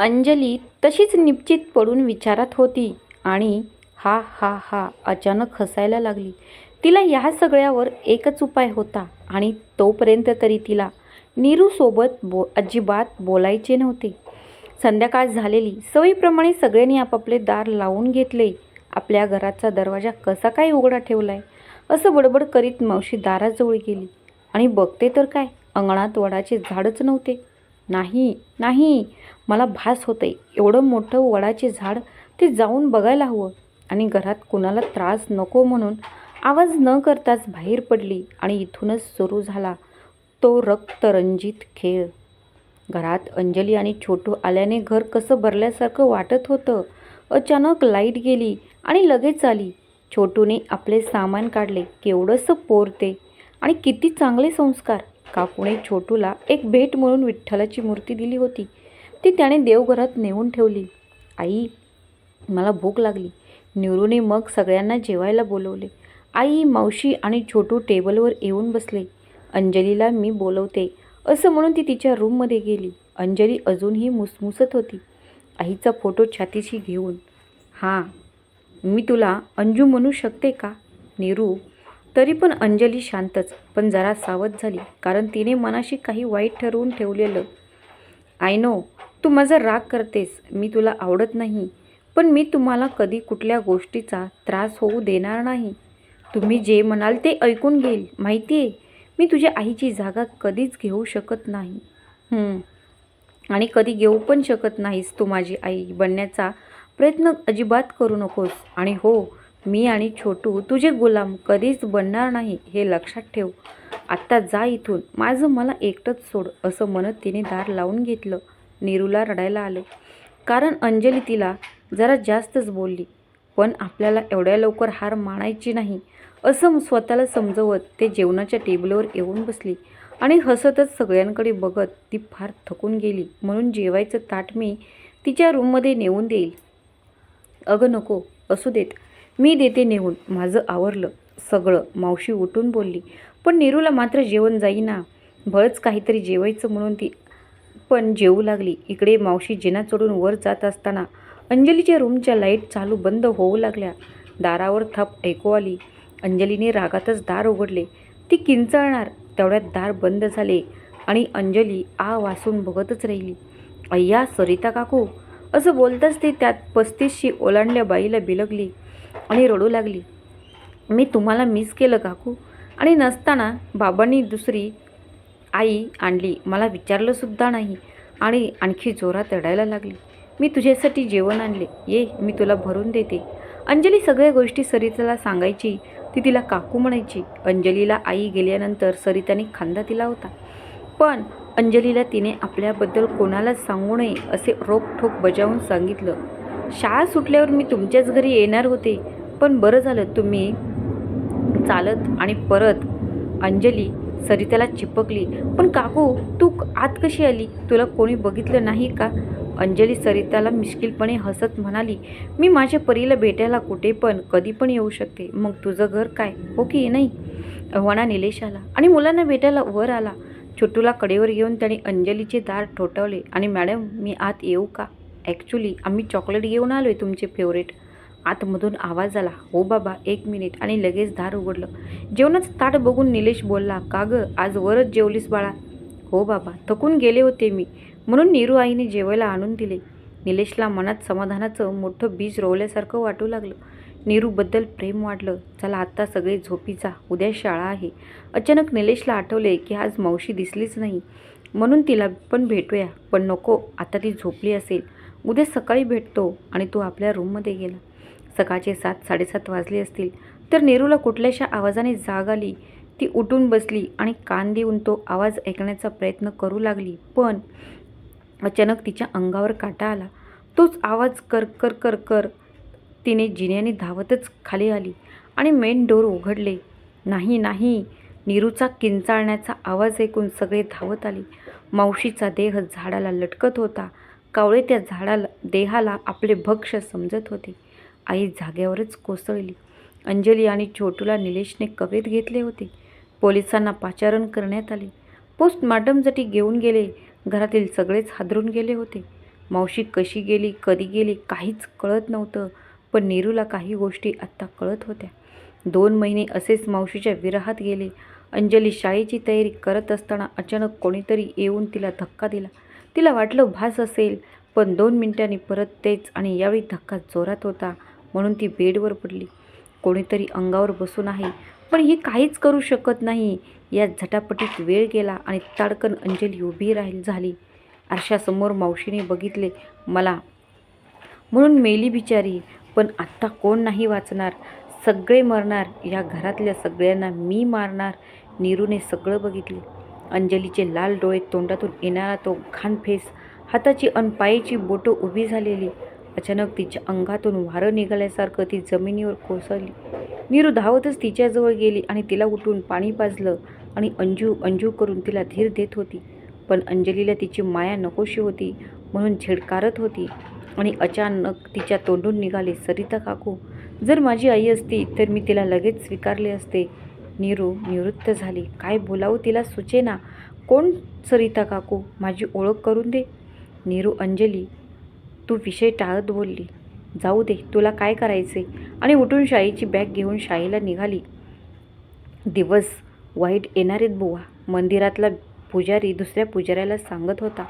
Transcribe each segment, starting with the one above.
अंजली तशीच निश्चित पडून विचारात होती आणि हा हा हा अचानक हसायला लागली. तिला ह्या सगळ्यावर एकच उपाय होता आणि तोपर्यंत तरी तिला नीरूसोबत बो अजिबात बोलायचे नव्हते. संध्याकाळ झालेली. सवयीप्रमाणे सगळ्यांनी आपापले दार लावून घेतले. आपल्या घराचा दरवाजा कसा काय उघडा ठेवलाय? असं बडबड करीत मावशी दाराजवळ गेली. आणि बघते तर काय? अंगणात वडाचे झाडच नव्हते. नाही नाही. मला भास होतंय. एवढं मोठं वडाचे झाड ते जाऊन बघायला हवं. आणि घरात कुणाला त्रास नको म्हणून आवाज न करताच बाहेर पडली आणि इथूनच सुरू झाला तो रक्तरंजित खेळ. घरात अंजली आणि छोटू आल्याने घर कसं भरल्यासारखं वाटत होतं. अचानक लाइट गेली आणि लगेच आली. छोटूने आपले सामान काढले. केवढंसं पोरते आणि किती चांगले संस्कार. काकूने छोटूला एक भेट म्हणून विठ्ठलाची मूर्ती दिली होती. ती त्याने देवघरात नेऊन ठेवली. आई मला भूक लागली. निवरूने मग सगळ्यांना जेवायला बोलवले. आई मावशी आणि छोटू टेबलवर येऊन बसले. अंजलीला मी बोलवते. असं म्हणून ती तिच्या रूममध्ये गेली. अंजली अजूनही मुसमुसत होती. आईचा फोटो छातीशी घेऊन हां मी तुला अंजू म्हणू शकते का? नीरू तरी पण अंजली शांतच पण जरा सावध झाली कारण तिने मनाशी काही वाईट ठरवून ठेवलेलं. आय नो तू माझा राग करतेस मी तुला आवडत नाही पण मी तुम्हाला कधी कुठल्या गोष्टीचा त्रास होऊ देणार नाही. तुम्ही जे म्हणाल ते ऐकून घेईल माहिती आहे मी तुझ्या आईची जागा कधीच घेऊ शकत नाही. आणि कधी घेऊ पण शकत नाहीस तू माझी आई बनण्याचा प्रयत्न अजिबात करू नकोस. आणि हो मी आणि छोटू तुझे गुलाम कधीच बनणार नाही हे लक्षात ठेव. आत्ता जा इथून. माझं मला एकटंच सोड असं म्हणत तिने दार लावून घेतलं. नीरूला रडायला आलं. कारण अंजली तिला जरा जास्तच बोलली. पण आपल्याला एवढ्या लवकर हार मानायची नाही. असं स्वतःला समजवत ते जेवणाच्या टेबलवर येऊन बसली. आणि हसतच सगळ्यांकडे बघत ती फार थकून गेली. म्हणून जेवायचं ताट मी तिच्या रूममध्ये नेऊन देईल. अगं नको असू देत. मी देते नेऊन माझं आवरलं. सगळं. मावशी उठून बोलली पण नीरूला मात्र जेवण जाईना. भळच काहीतरी जेवायचं म्हणून ती पण जेवू लागली. इकडे मावशी जिना चढून वर जात असताना अंजलीच्या रूमच्या लाइट चालू बंद होऊ लागल्या. दारावर थप ऐकू आली. अंजलीने रागातच दार उघडले. ती किंचाळणार. तेवढ्यात दार बंद झाले आणि अंजली आ वासून बघतच राहिली. अय्या सरिता काकू असं बोलताच ते त्यात पस्तीसशी ओलांडल्या बाईला बिलगली. आणि रडू लागली. मी तुम्हाला मिस केलं काकू. आणि नसताना बाबांनी दुसरी आई आणली. मला विचारलंसुद्धा नाही. आणि आणखी जोरात रडायला लागली. मी तुझ्यासाठी जेवण आणले. ये मी तुला भरून देते. अंजली सगळ्या गोष्टी सरिताला सांगायची. ती तिला काकू म्हणायची. अंजलीला आई गेल्यानंतर सरिताने खांदा दिला होता. पण अंजलीला तिने आपल्याबद्दल कोणालाच सांगू नये असे रोखठोक बजावून सांगितलं. शाळा सुटल्यावर मी तुमच्याच घरी येणार होते. पण बरं झालं तुम्ही चालत आणि परत अंजली सरिताला चिपकली. पण काकू तू आत कशी आली? तुला कोणी बघितलं नाही का? अंजली सरिताला मिश्किलपणे हसत म्हणाली मी माझ्या परीला भेटायला कुठे पण कधी पण येऊ शकते. मग तुझं घर काय? हो की नाही? वणा निलेश आला आणि मुलांना भेटायला वर आला. छोटूला कडेवर घेऊन त्याने अंजलीचे दार ठोठावले. आणि मॅडम मी आत येऊ का? ॲक्च्युली आम्ही चॉकलेट घेऊन आलो आहे तुमचे फेवरेट आतमधून आवाज आला हो बाबा एक मिनिट आणि लगेच दार उघडलं. जेवणाचं ताट बघून निलेश बोलला का गं आज वरच जेवलीस बाळा. हो बाबा थकून गेले होते मी. म्हणून नीरू आईने जेवायला आणून दिले. निलेशला मनात समाधानाचं मोठं बीज रोवल्यासारखं वाटू लागलं. नीरूबद्दल प्रेम वाढलं. चला आत्ता सगळे झोपीचा उद्या शाळा आहे. अचानक निलेशला आठवले की आज मावशी दिसलीच नाही. म्हणून तिला पण भेटूया. पण नको आता ती झोपली असेल. उद्या सकाळी भेटतो आणि तो आपल्या रूममध्ये गेला. सकाळचे सात साडेसात वाजले असतील तर नेरूला कुठल्याशा आवाजाने जाग आली. ती उठून बसली आणि कान देऊन तो आवाज ऐकण्याचा प्रयत्न करू लागली पण अचानक तिच्या अंगावर काटा आला. तोच आवाज कर कर कर कर तिने जिन्याने धावतच खाली आली आणि मेन डोर उघडले. नाही नाही नीरूचा किंचाळण्याचा आवाज ऐकून सगळे धावत आले. मावशीचा देह झाडाला लटकत होता. कावळे त्या झाडाला देहाला आपले भक्ष्य समजत होते. आई जाग्यावरच कोसळली. अंजली आणि छोटूला निलेशने कवेत घेतले होते. पोलिसांना पाचारण करण्यात आले. पोस्टमार्टमसाठी घेऊन गेले. घरातील सगळेच हादरून गेले होते. मावशी कशी गेली कधी गेली काहीच कळत नव्हतं. पण नीरूला काही गोष्टी आत्ता कळत होत्या. दोन महिने असेच मावशीच्या विरहात गेले. अंजली शाळेची तयारी करत असताना अचानक कोणीतरी येऊन तिला धक्का दिला. तिला वाटलं भास असेल पण दोन मिनिटांनी परत तेच आणि यावेळी धक्का जोरात होता म्हणून ती बेडवर पडली. कोणीतरी अंगावर बसून आहे पण ही काहीच करू शकत नाही. या झटापटीत वेळ गेला आणि ताडकन अंजली उभी राहील झाली. आरशासमोर मावशीने बघितले मला म्हणून मेली बिचारी पण आत्ता कोण नाही वाचणार? सगळे मरणार. या घरातल्या सगळ्यांना मी मारणार. नीरूने सगळं बघितले. अंजलीचे लाल डोळे तोंडातून येणारा तो घाण फेस हाताची अन पायाची बोटं उभी झालेली अचानक तिच्या अंगातून वारं निघाल्यासारखं ती जमिनीवर कोसळली. नीरू धावतच तिच्याजवळ गेली आणि तिला उठून पाणी पाजलं आणि अंजू अंजू करून तिला धीर देत होती. पण अंजलीला तिची माया नकोशी होती म्हणून झिडकारत होती आणि अचानक तिच्या तोंडून निघाले सरिता काकू जर माझी आई असती तर मी तिला लगेच स्वीकारले असते. नीरू निवृत्त झाली. काय बोलावू तिला सुचेना. कोण सरिता काकू? माझी ओळख करून दे. नीरू अंजली तू विषय टाळत बोलली. जाऊ दे तुला काय करायचे आणि उठून शाईची बॅग घेऊन शाईला निघाली. दिवस वाईट येणार आहेत बुवा. मंदिरातला पुजारी दुसऱ्या पुजाऱ्याला सांगत होता.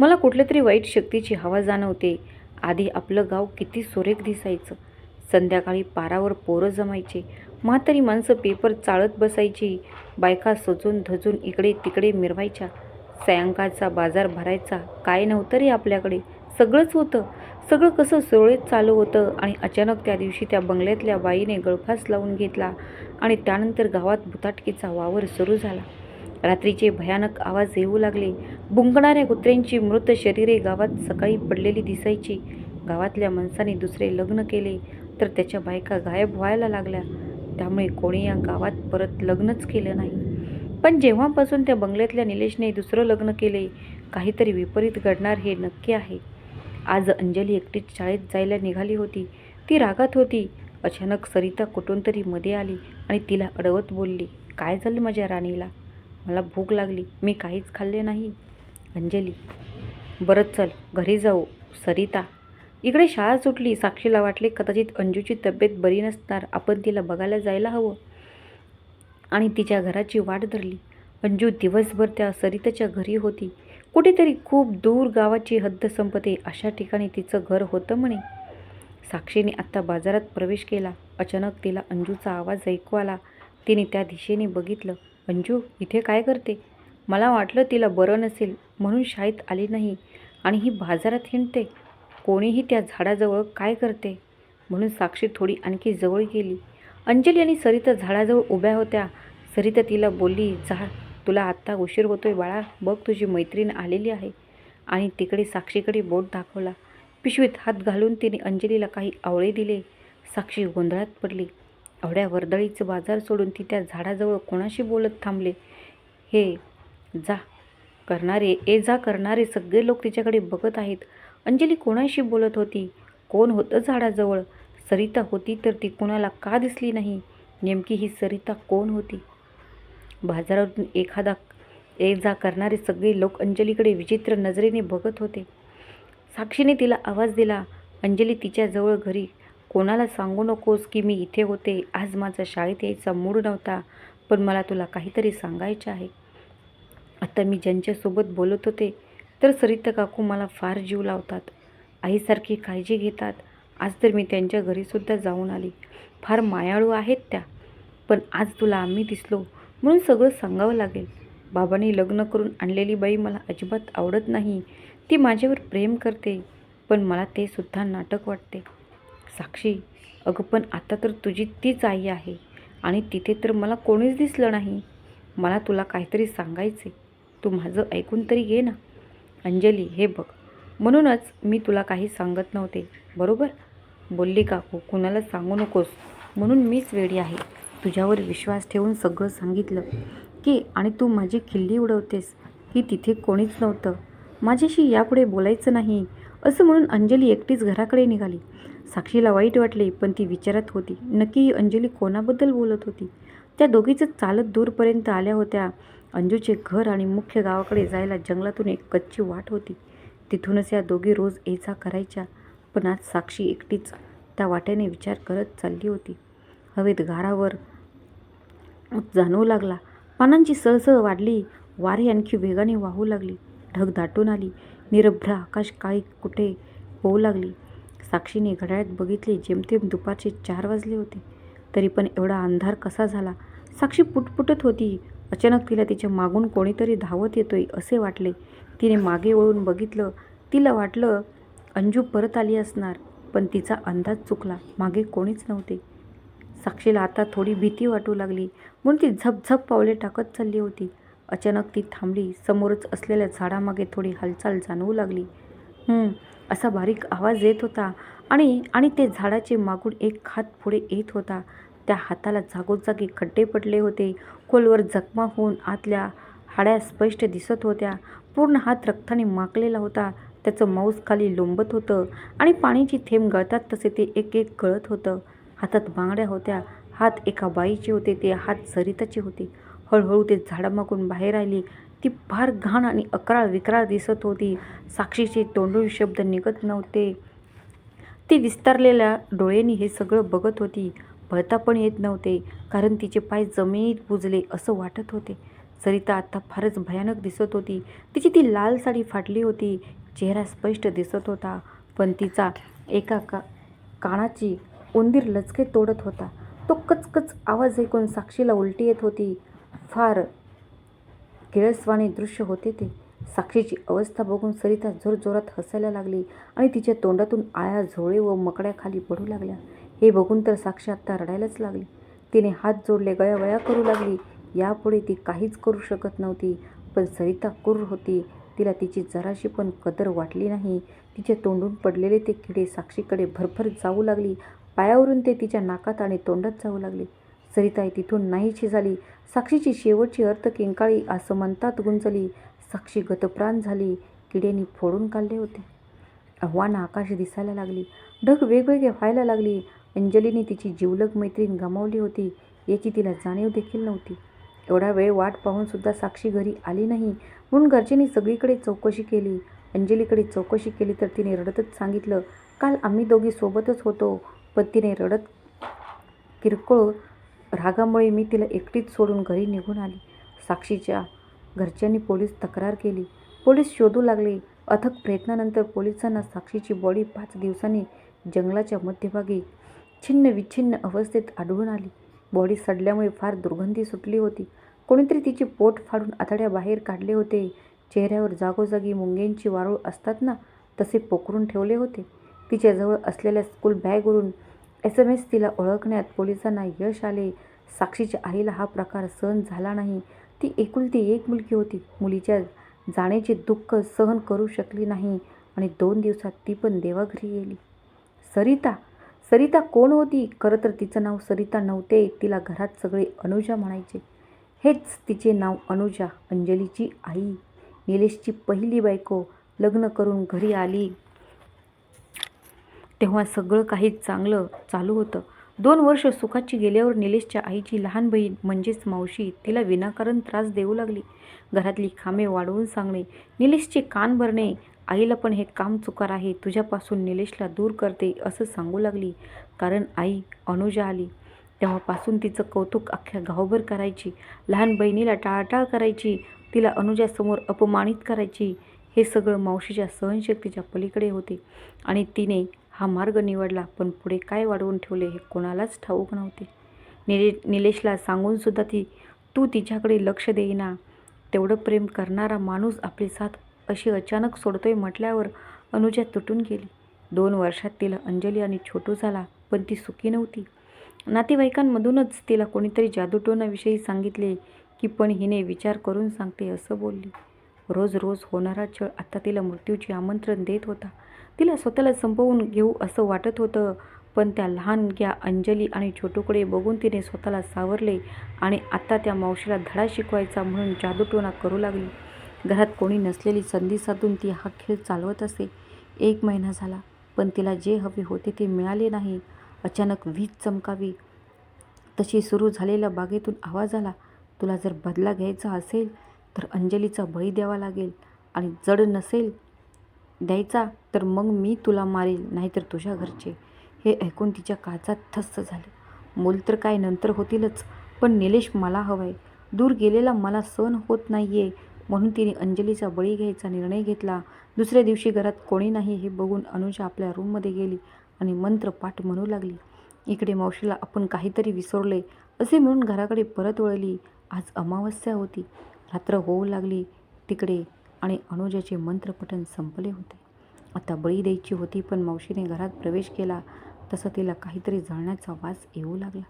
मला कुठल्या तरी वाईट शक्तीची हवा जाणवते. आधी आपलं गाव किती सुरेख दिसायचं. संध्याकाळी पारावर पोरं जमायचे. म्हातारी माणसं पेपर चाळत बसायची बायका सजून धजून इकडे तिकडे मिरवायच्या. सायंकाळचा बाजार भरायचा काय नव्हतं रे आपल्याकडे? सगळंच होतं. सगळं कसं सुरळीत चालू होतं आणि अचानक त्या दिवशी त्या बंगल्यातल्या बाईने गळफास लावून घेतला आणि त्यानंतर गावात भुताटकीचा वावर सुरू झाला. रात्रीचे भयानक आवाज येऊ लागले. बुंकणाऱ्या कुत्र्यांची मृत शरीरे गावात सकाळी पडलेली दिसायची. गावातल्या माणसाने दुसरे लग्न केले तर त्याच्या बायका गायब व्हायला लागल्या. त्यामुळे कोणी या गावात परत लग्नच केलं नाही. पण जेव्हापासून त्या बंगल्यातल्या निलेशने दुसरं लग्न केले काहीतरी विपरीत घडणार हे नक्की आहे. आज अंजली एकटीच शाळेत जायला निघाली होती. ती रागात होती. अचानक सरिता कुठून तरी मध्ये आली आणि तिला अडवत बोलली काय झालं माझ्या राणीला? मला भूक लागली. मी काहीच खाल्ले नाही. अंजली. बरं चल घरी जाऊ. सरिता इकडे शाळा सुटली. साक्षीला वाटले कदाचित अंजूची तब्येत बरी नसणार. आपण तिला बघायला जायला हवं. आणि तिच्या घराची वाट धरली. अंजू दिवसभर त्या सरिताच्या घरी होती. कुठेतरी खूप दूर गावाची हद्द संपते अशा ठिकाणी तिचं घर होतं म्हणे. साक्षीने आत्ता बाजारात प्रवेश केला. अचानक तिला अंजूचा आवाज ऐकू आला. तिने त्या दिशेने बघितलं. अंजू इथे काय करते? मला वाटलं तिला बरं नसेल. म्हणून शाळेत आली नाही. आणि ही बाजारात हिंडते. कोणीही त्या झाडाजवळ काय करते? म्हणून साक्षी थोडी आणखी जवळ गेली. अंजली आणि सरिता झाडाजवळ उभ्या होत्या. सरिता तिला बोलली जा तुला आत्ता उशीर होतोय बाळा. बघ तुझी मैत्रीण आलेली आहे. आणि तिकडे साक्षीकडे बोट दाखवला. पिशवीत हात घालून तिने अंजलीला काही आवळे दिले. साक्षी गोंधळात पडली. आवड्या वर्दळीचं बाजार सोडून ती त्या झाडाजवळ कोणाशी बोलत थांबले? हे जा. करणारे ए जा करणारे सगळे लोक तिच्याकडे बघत आहेत. अंजली कोणाशी बोलत होती? कोण होतं झाडाजवळ? सरिता होती तर ती कोणाला का दिसली नाही? नेमकी ही सरिता कोण होती? बाजारातून एखादा ये जा करणारे सगळे लोक अंजलीकडे विचित्र नजरेने बघत होते. साक्षीने तिला आवाज दिला अंजली तिच्याजवळ घरी. कोणाला सांगू नकोस की मी इथे होते. आज माझा शाळेत यायचा मूड नव्हता पण मला तुला काहीतरी सांगायचं आहे. आता मी ज्यांच्यासोबत बोलत होते तर सरिता काकू मला फार जीव लावतात. आईसारखी काळजी घेतात. आज तर मी त्यांच्या घरीसुद्धा जाऊन आली. फार मायाळू आहेत त्या. पण आज तुला आम्ही दिसलो म्हणून सगळं सांगावं लागेल. बाबांनी लग्न करून आणलेली बाई मला अजिबात आवडत नाही. ती माझ्यावर प्रेम करते पण मला ते सुद्धा नाटक वाटते. साक्षी अगं पण आता तर तुझी तीच आई आहे आणि तिथे तर मला कोणीच दिसलं नाही. मला तुला काहीतरी सांगायचे तू माझं ऐकून तरी घे ना. अंजली हे बघ म्हणूनच मी तुला काही सांगत नव्हते बरोबर? बोलली काकू कुणाला सांगू नकोस म्हणून मीच वेडी आहे. तुझ्यावर विश्वास ठेवून सगळं सांगितलं की आणि तू माझी खिल्ली उडवतेस की तिथे कोणीच नव्हतं. माझ्याशी यापुढे बोलायचं नाही. असं म्हणून अंजली एकटीच घराकडे निघाली. साक्षीला वाईट वाटले पण ती विचारत होती नक्की ही अंजली कोणाबद्दल बोलत होती? त्या दोघीचं चालत दूरपर्यंत आल्या होत्या. अंजूचे घर आणि मुख्य गावाकडे जायला जंगलातून एक कच्ची वाट होती. तिथूनच या दोघी रोज ये जा करायच्या पण आज साक्षी एकटीच त्या वाट्याने विचार करत चालली होती. हवेत गारावर जाणवू लागला. पानांची सळसळ वाढली. वारे आणखी वेगाने वाहू लागली. ढग दाटून आली. निरभ्र आकाश काळी कुठे होऊ लागली. साक्षीने घड्याळ्यात बघितले जेमतेम दुपारचे चार वाजले होते. तरी पण एवढा अंधार कसा झाला? साक्षी पुटपुटत होती. अचानक तिला तिच्या मागून कोणीतरी धावत येतोय असे वाटले. तिने मागे वळून बघितलं. तिला वाटलं अंजू परत आली असणार पण तिचा अंदाज चुकला. मागे कोणीच नव्हते. साक्षीला आता थोडी भीती वाटू लागली. म्हणून ती झपझप पावले टाकत चालली होती. अचानक ती थांबली. समोरच असलेल्या झाडामागे थोडी हालचाल जाणवू लागली. असा बारीक आवाज येत होता आणि आणि ते झाडाचे मागून एक हात पुढे येत होता. त्या हाताला जागोजागी खड्डे पडले होते. खोलवर जखमा होऊन आतल्या हाड्या स्पष्ट दिसत होत्या. पूर्ण हात रक्ताने माकलेला होता. त्याचं मांस खाली लोंबत होतं आणि पाण्याची थेंब गळतात तसे ते एक एक गळत होतं. हातात बांगड्या होत्या. हात एका बाईचे होते. ते हात सरिताचे होते. हळूहळू ते झाडामागून बाहेर आली. ती फार घाण आणि अकराळ विक्राळ दिसत होती. साक्षीचे तोंडून शब्द निघत नव्हते. ती विस्तारलेल्या डोळ्यांनी हे सगळं बघत होती. पळता पण येत नव्हते कारण तिचे पाय जमिनीत बुजले असं वाटत होते. सरिता आता फारच भयानक दिसत होती. तिची ती लाल साडी फाटली होती. चेहरा स्पष्ट दिसत होता पण तिचा एका का कानाची उंदीर लचके तोडत होता. तो कचकच आवाज ऐकून साक्षीला उलटी येत होती. फार किळसवाणे दृश्य होते ते. साक्षीची अवस्था बघून सरिता जोरजोरात हसायला लागली आणि तिच्या तोंडातून आळ्या झोळे व मकड्या खाली पडू लागल्या. हे बघून तर साक्षी आत्ता रडायलाच लागली. तिने हात जोडले गयावया करू लागली. यापुढे ती काहीच करू शकत नव्हती पण सरिता क्रूर होती. तिला तिची जराशी पण कदर वाटली नाही. तिच्या तोंडून पडलेले ते किडे साक्षीकडे भरभर जाऊ लागली. पायावरून ते तिच्या नाकात आणि तोंडात जाऊ लागले. सरिता तिथून नाहीशी झाली. साक्षीची शेवटची अर्थ किंकाळी असं म्हणतात गुंजली. साक्षी गतप्राण झाली. किड्यांनी फोडून काढले होते. आव्हान आकाश दिसायला लागली. ढग वेगवेगळे व्हायला लागली. अंजलीने तिची जिवलग मैत्रीण गमावली होती याची तिला जाणीव देखील नव्हती. एवढा वेळ वाट पाहूनसुद्धा साक्षी घरी आली नाही म्हणून घरच्यांनी सगळीकडे चौकशी केली. अंजलीकडे चौकशी केली तर तिने रडतच सांगितलं काल आम्ही दोघी सोबतच होतो पण तिने रडत किरकोळ रागामुळे मी तिला एकटीच सोडून घरी निघून आली. साक्षीच्या घरच्यांनी पोलीस तक्रार केली. पोलीस शोधू लागले. अथक प्रयत्नानंतर पोलिसांना साक्षीची बॉडी पाच दिवसांनी जंगलाच्या मध्यभागी छिन्न विच्छिन्न अवस्थेत आढळून आली. बॉडी सडल्यामुळे फार दुर्गंधी सुटली होती. कोणीतरी तिचे पोट फाडून आतड्या बाहेर काढले होते. चेहऱ्यावर जागोजागी मुंग्यांची वारूळ असतात ना तसे पोखरून ठेवले होते. तिच्याजवळ असलेल्या स्कूल बॅगवरून एस एम एस तिला ओळखण्यात पोलिसांना यश आले. साक्षीच्या आईला हा प्रकार सहन झाला नाही. ती एकुलती एक मुलगी होती. मुलीच्या जाण्याचे दुःख सहन करू शकली नाही आणि दोन दिवसात ती पण देवाघरी गेली. सरिता सरिता कोण होती? खरं तर तिचं नाव सरिता नव्हते. तिला घरात सगळे अनुजा म्हणायचे. हेच तिचे नाव अनुजा अंजलीची आई. निलेशची पहिली बायको. लग्न करून घरी आली. तेव्हा सगळं काही चांगलं चालू होतं. दोन वर्ष सुखाची गेल्यावर निलेशच्या आईची लहान बहीण म्हणजेच मावशी तिला विनाकारण त्रास देऊ लागली. घरातली खामे वाढवून सांगणे निलेशचे कान भरणे आईला पण हे काम चुकार आहे. तुझ्यापासून निलेशला दूर करते असं सांगू लागली. कारण आई अनुजा आली. तेव्हापासून तिचं कौतुक अख्ख्या गावभर करायची. लहान बहिणीला टाळाटाळ करायची. तिला अनुजासमोर अपमानित करायची. हे सगळं मावशीच्या सहनशक्तीच्या पलीकडे होते. आणि तिने हा मार्ग निवडला. पण पुढे काय वाढवून ठेवले हे कोणालाच ठाऊक नव्हते. निले निलेशला सांगूनसुद्धा ती तू तिच्याकडे लक्ष देईना. तेवढं प्रेम करणारा माणूस आपली साथ अशी अचानक सोडतोय म्हटल्यावर अनुजा तुटून गेली. दोन वर्षात तिला अंजली आणि छोटू झाला पण ती सुखी नव्हती. नातेवाईकांमधूनच तिला कोणीतरी जादूटोणाविषयी सांगितले की पण हिने विचार करून सांगते असं बोलली. रोज रोज होणारा छळ आता तिला मृत्यूचे आमंत्रण देत होता. तिला स्वतःला संपवून घेऊ असं वाटत होतं पण त्या लहानग्या अंजली आणि छोटूकडे बघून तिने स्वतःला सावरले आणि आता त्या मावशीला धडा शिकवायचा म्हणून जादूटोणा करू लागली. घरात कोणी नसलेली संधी साधून ती हा खेळ चालवत असे. एक महिना झाला पण तिला जे हवे होते ते मिळाले नाही. अचानक वीज चमकावी. तशी सुरू झालेल्या बागेतून आवाज आला तुला जर बदला घ्यायचा असेल तर अंजलीचा बळी द्यावा लागेल आणि जड नसेल द्यायचा तर मग मी तुला मारेल नाहीतर तुझ्या घरचे. हे ऐकून तिच्या काचात थस्स झाले. मूल तर काय नंतर होतीलच पण निलेश मला हवाय. दूर गेलेला मला सहन होत नाही आहे म्हणून तिने अंजलीचा बळी घ्यायचा निर्णय घेतला. दुसऱ्या दिवशी घरात कोणी नाही हे बघून अनुजा आपल्या रूममध्ये गेली आणि मंत्र पाठ म्हणू लागली. इकडे मावशीला आपण काहीतरी विसरले असे म्हणून घराकडे परत वळली. आज अमावस्या होती. रात्र होऊ लागली तिकडे आणि अनुजाचे मंत्रपठण संपले होते. आता बळी द्यायची होती पण मावशीने घरात प्रवेश केला. तसं तिला काहीतरी जळण्याचा वास येऊ लागला.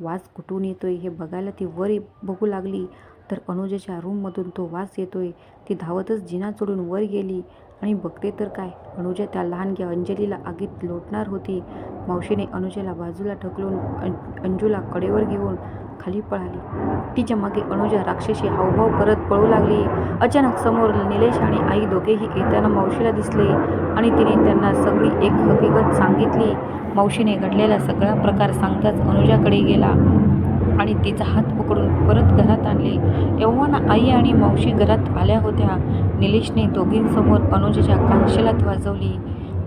वास कुठून येतोय हे बघायला ती वर बघू लागली. तर अनुजाच्या रूममधून तो वास येतोय. ती धावतच जिना चढून वर गेली. आणि बघते तर काय? अनुजा त्या लहानग्या अंजलीला आगीत लोटणार होती. मावशीने अनुजाला बाजूला ढकलून अं- अंजूला कडेवर घेऊन खाली पळाली. तिच्यामागे अनुजा राक्षसी हावभाव करत पळू लागली. अचानक समोर निलेश आणि आई दोघेही येताना मावशीला दिसले आणि तिने त्यांना सगळी एक हकीकत सांगितली. मावशीने घडलेला सगळा प्रकार सांगताच अनुजाकडे गेला. आणि तिचा हात पकडून परत घरात आणले. एव्हा आई आणि मावशी घरात आल्या होत्या. निलेशने दोघींसमोर अनुजाच्या कानशिलात वाजवली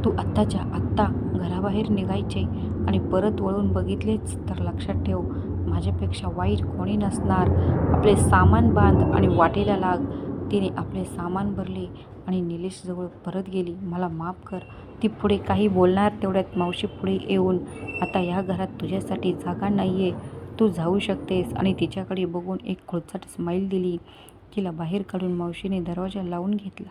तू आत्ताच्या आत्ता घराबाहेर निघायचे आणि परत वळून बघितलेच तर लक्षात ठेव. माझ्यापेक्षा वाईट कोणी नसणार. आपले सामान बांध आणि वाटेला लाग. तिने आपले सामान भरले आणि निलेशजवळ परत गेली मला माफ कर. ती पुढे काही बोलणार तेवढ्यात मावशी पुढे येऊन. आता या घरात तुझ्यासाठी जागा नाही आहे तू जाऊ शकतेस. आणि तिच्याकडे बघून एक खुळचट स्माईल दिली. तिला बाहेर काढून मावशीने दरवाजा लावून घेतला.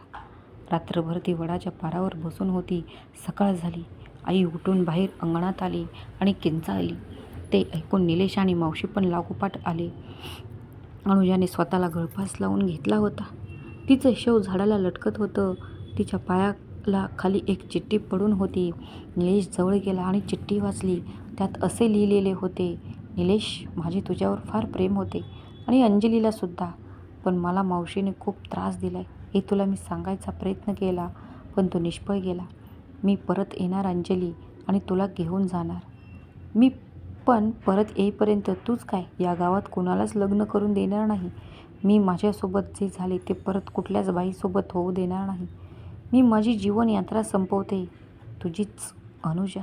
रात्रभर ती वडाच्या पारावर बसून होती. सकाळ झाली. आई उठून बाहेर अंगणात आली आणि किंचाळली. ते ऐकून निलेश आणि मावशी पण लागोपाठ आले. अनुजाने स्वतःला गळफास लावून घेतला होता. तिचं शव झाडाला लटकत होतं. तिच्या पायाला खाली एक चिठ्ठी पडून होती. निलेश जवळ गेला आणि चिठ्ठी वाचली. त्यात असे लिहिलेले होते. निलेश माझे तुझ्यावर फार प्रेम होते आणि अंजलीला सुद्धा. पण मला मावशीने खूप त्रास दिलाय. हे तुला मी सांगायचा प्रयत्न केला पण तो निष्फळ गेला. मी परत येणार अंजली आणि तुला घेऊन जाणार. मी पण परत येईपर्यंत तूच काय? या गावात कोणालाच लग्न करून देणार नाही. मी माझ्यासोबत जे झाले ते परत कुठल्याच बाईसोबत होऊ देणार नाही. मी माझी जीवन यात्रा संपवते. तुझीच अनुजा.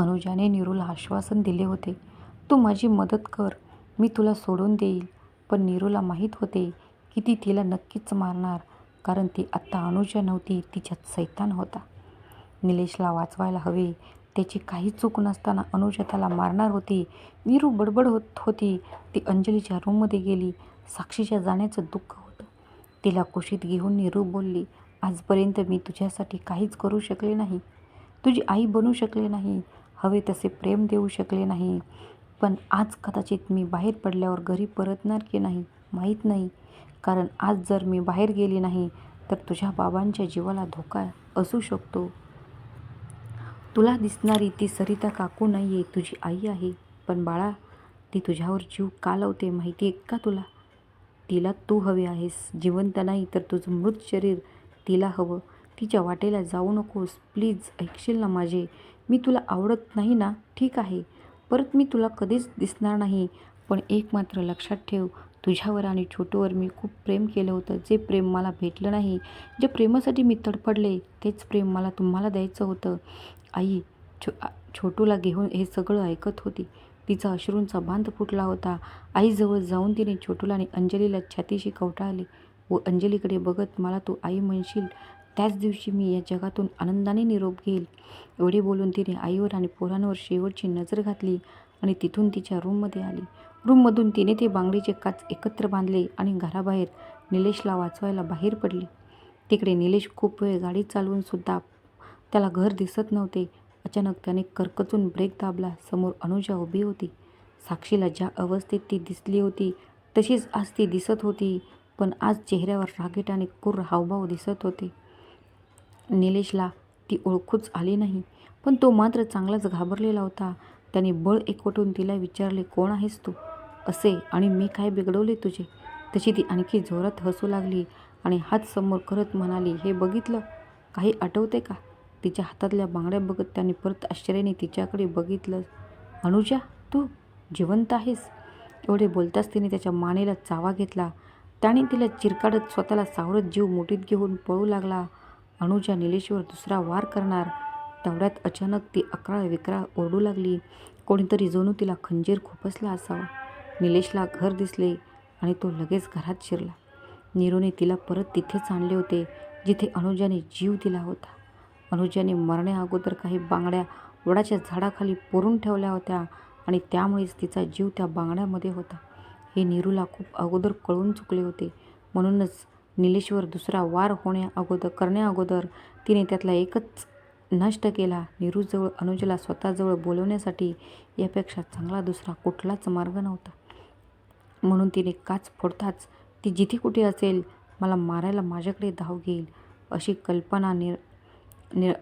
अनुजाने नीरूला आश्वासन दिले होते तू माझी मदत कर मी तुला सोडून देईल. पण नीरूला माहीत होते की ती तिला नक्कीच मारणार कारण ती आत्ता अनुजा नव्हती तिच्यात सैतान होता. निलेशला वाचवायला हवे त्याची काही चूक नसताना अनुजा त्याला मारणार होती. नीरू बडबड होत होती ती अंजलीच्या रूममध्ये गेली साक्षीच्या जाण्याचं दुःख होतं. तिला कुशीत घेऊन नीरू बोलली आजपर्यंत मी तुझ्यासाठी काहीच करू शकले नाही. तुझी आई बनू शकले नाही. हवे तसे प्रेम देऊ शकले नाही. पण आज कदाचित मी बाहेर पडल्यावर घरी परतणार की नाही माहीत नाही. कारण आज जर मी बाहेर गेली नाही तर तुझ्या बाबांच्या जीवाला धोका असू शकतो. तुला दिसणारी ती सरिता काकू नाही आहे तुझी आई आहे. पण बाळा ती तुझ्यावर जीव का लावते माहिती आहे का तुला? तिला तू हवे आहेस. जिवंत नाही तर तुझं मृत शरीर तिला हवं. तिच्या वाटेला जाऊ नकोस. प्लीज ऐकशील ना माझे. मी तुला आवडत नाही ना ठीक आहे. परत मी तुला कधीच दिसणार नाही. पण एक मात्र लक्षात ठेव तुझ्यावर आणि छोटूवर मी खूप प्रेम केलं होतं. जे प्रेम मला भेटलं नाही जे प्रेमासाठी मी तडपडले तेच प्रेम मला तुम्हाला द्यायचं होतं. आई छो छोटूला घेऊन हे सगळं ऐकत होती. तिचा अश्रूंचा बांध फुटला होता. आईजवळ जाऊन तिने छोटूला आणि अंजलीला छातीशी कवटाळली. व अंजलीकडे बघत मला तू आई म्हणशील. त्याच दिवशी मी या जगातून आनंदाने निरोप घेईल. एवढे बोलून तिने आईवर आणि पोरांवर शेवटची नजर घातली आणि तिथून तिच्या रूममध्ये आली. रूममधून तिने ते बांगडीचे काच एकत्र बांधले आणि घराबाहेर निलेशला वाचवायला बाहेर पडली. तिकडे निलेश खूप वेळ गाडी चालवून सुद्धा त्याला घर दिसत नव्हते. अचानक त्याने करकचून ब्रेक दाबला. समोर अनुजा उभी होती. साक्षीला ज्या अवस्थेत ती दिसली होती तशीच आज ती दिसत होती. पण आज चेहऱ्यावर रागेट आणि कुर हावभाव दिसत होते. निलेशला ती ओळखूच आली नाही. पण तो मात्र चांगलाच घाबरलेला होता. त्याने बळ एकवटून तिला विचारले कोण आहेस तू? असे आणि मी काय बिघडवले तुझे? तशी ती आणखी जोरात हसू लागली आणि हात समोर करत म्हणाली हे बघितलं? काही आठवते का? तिच्या हातातल्या बांगड्या बघत त्याने परत आश्चर्याने तिच्याकडे बघितलं. अनुजा तू जिवंत आहेस एवढे बोलताच तिने त्याच्या मानेला चावा घेतला. त्याने तिला चिरकाडत स्वतःला सावरत जीव मुठीत घेऊन पळू लागला. अनुजा निलेशवर दुसरा वार करणार. तेवढ्यात अचानक ती अकराळ विकराळ ओरडू लागली. कोणीतरी जणू तिला खंजीर खुपसला असावा. निलेशला घर दिसले आणि तो लगेच घरात शिरला. नीरूने तिला परत तिथेच आणले होते जिथे अनुजाने जीव दिला होता. अनुजाने मरण्या अगोदर काही बांगड्या वडाच्या झाडाखाली पुरून ठेवल्या होत्या आणि त्यामुळेच तिचा जीव त्या बांगड्यामध्ये होता. हे नीरूला खूप अगोदर कळून चुकले होते. म्हणूनच निलेशवर दुसरा वार होण्या अगोदर करण्याअगोदर तिने त्यातला एकच नष्ट केला. नीरूजवळ अनुजला स्वतःजवळ बोलवण्यासाठी यापेक्षा चांगला दुसरा कुठलाच मार्ग नव्हता. म्हणून तिने काच फोडताच ती जिथे कुठे असेल मला मारायला माझ्याकडे धाव घेईल अशी कल्पना निर निर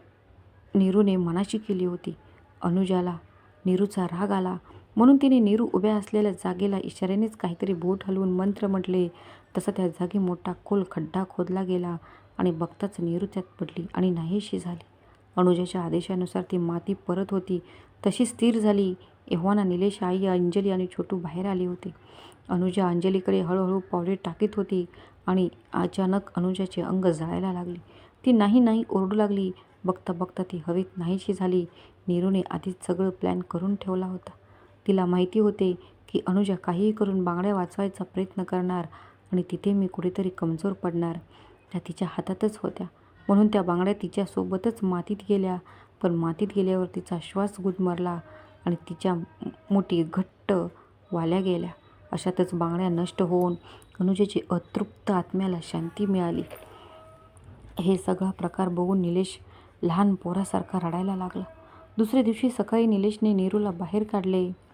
नीरूने मनाशी केली होती. अनुजाला नीरूचा राग आला. म्हणून तिने नीरू उभ्या असलेल्या जागेला इशाऱ्यानेच काहीतरी बोट हलवून मंत्र म्हटले. तसा त्या जागी मोठा खोल खड्डा खोदला गेला आणि बघताच नीरू त्यात पडली आणि नाहीशी झाली. अनुजाच्या आदेशानुसार ती माती परत होती. तशी स्थिर झाली. एव्हाना निलेश आई अंजली आणि छोटू बाहेर आले होते. अनुजा अंजलीकडे हळूहळू पावले टाकीत होती आणि अचानक अनुजाचे अंग जळायला लागले. ती नाही नाही ओरडू लागली. बघता बघता ती हवेत नाहीशी झाली. नीरूने आधीच सगळं प्लॅन करून ठेवला होता. तिला माहिती होते की अनुजा काहीही करून बांगड्या वाचवायचा प्रयत्न करणार आणि तिथे मी कुठेतरी कमजोर पडणार. त्या तिच्या हातातच होत्या. म्हणून त्या बांगड्या तिच्यासोबतच मातीत गेल्या. पण मातीत गेल्यावर तिचा श्वास गुदमरला आणि तिच्या मोठी घट्ट वाल्या गेल्या. अशातच बांगड्या नष्ट होऊन अनुजेची अतृप्त आत्म्याला शांती मिळाली. हे सगळा प्रकार बघून निलेश लहान पोरासारखा रडायला लागला. दुसऱ्या दिवशी सकाळी निलेशने नीरूला बाहेर काढले.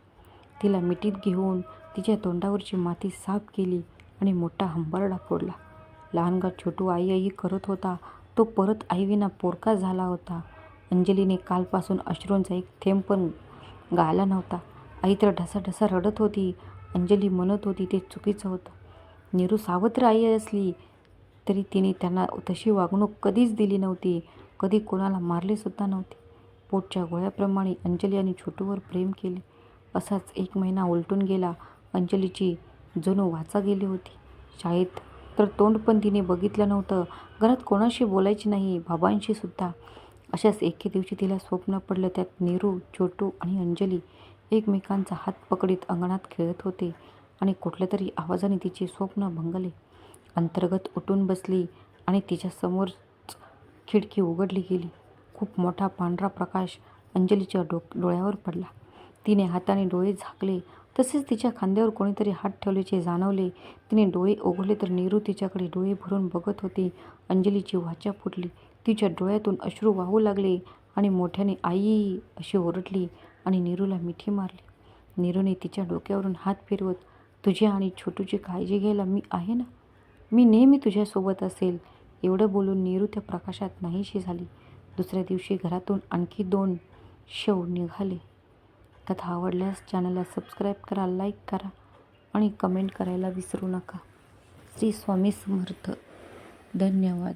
तिला मिठीत घेऊन तिच्या तोंडावरची माती साफ केली आणि मोठा हंबरडा फोडला. लहानगा छोटू आई आई करत होता. तो परत आईविना पोरका झाला होता. अंजलीने कालपासून अश्रूंचा एक थेंब पण गायला नव्हता. आई तर ढसाढसा रडत होती. अंजली म्हणत होती ते चुकीचं होतं. नीरू सावत्र आई असली तरी तिने त्यांना तशी वागणूक कधीच दिली नव्हती. कधी कोणाला मारलेसुद्धा नव्हते. पोटच्या गोळ्याप्रमाणे अंजली आणि छोटूवर प्रेम केले. असाच एक महिना उलटून गेला. अंजलीची जणू वाचा गेली होती. शाळेत तर तोंड पण तिने बघितलं नव्हतं. घरात कोणाशी बोलायची नाही बाबांशी सुद्धा. अशाच एके दिवशी तिला स्वप्न पडलं त्यात नीरू छोटू आणि अंजली एकमेकांचा हात पकडीत अंगणात खेळत होते आणि कुठल्या तरी आवाजाने तिचे स्वप्न भंगले. अंतर्गत उठून बसली आणि तिच्यासमोर खिडकी उघडली गेली. खूप मोठा पांढरा प्रकाश अंजलीच्या डो डोळ्यावर पडला. तिने हाताने डोळे झाकले. तसेच तिच्या खांद्यावर कोणीतरी हात ठेवल्याचे जाणवले. तिने डोळे उघडले तर नीरू तिच्याकडे डोळे भरून बघत होती. अंजलीची वाचा फुटली. तिच्या डोळ्यातून अश्रू वाहू लागले आणि मोठ्याने आई अशी ओरडली आणि नीरूला मिठी मारली. नीरूने तिच्या डोक्यावरून हात फिरवत तुझी आणि छोटूची काळजी घ्यायला मी आहे ना? मी नेहमी तुझ्यासोबत असेल. एवढं बोलून नीरू त्या प्रकाशात नाहीशी झाली. दुसऱ्या दिवशी घरातून आणखी दोन शव निघाले. कथा आवडल्यास चॅनलला सबस्क्राईब करा लाईक करा आणि कमेंट करायला विसरू नका. श्री स्वामी समर्थ. धन्यवाद.